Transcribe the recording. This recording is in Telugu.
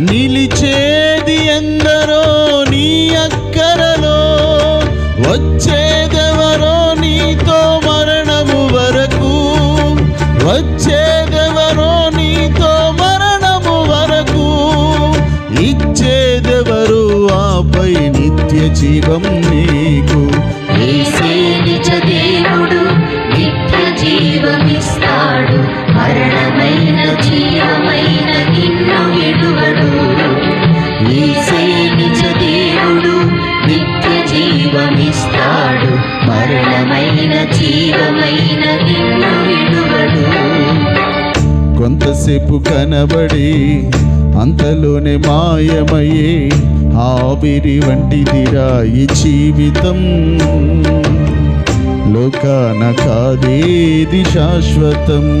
నిలిచేది ఎందరో నీ అక్కరలో వచ్చేదెవరో నీతో మరణము వరకు వచ్చేదెవరో నీతో మరణము వరకు ఇచ్చేదెవరు ఆపై నిత్య జీవం నీకు. దేవుడు నిత్య జీవమిస్తా ఇస్తాడు మరణమైన జీవమైన నిన్ను విడువడు. కొంతసేపు కనబడి అంతలోనే మాయమయ్యే ఆవిరి వంటిదిరా ఈ జీవితం. లోకాన కాదేది శాశ్వతం.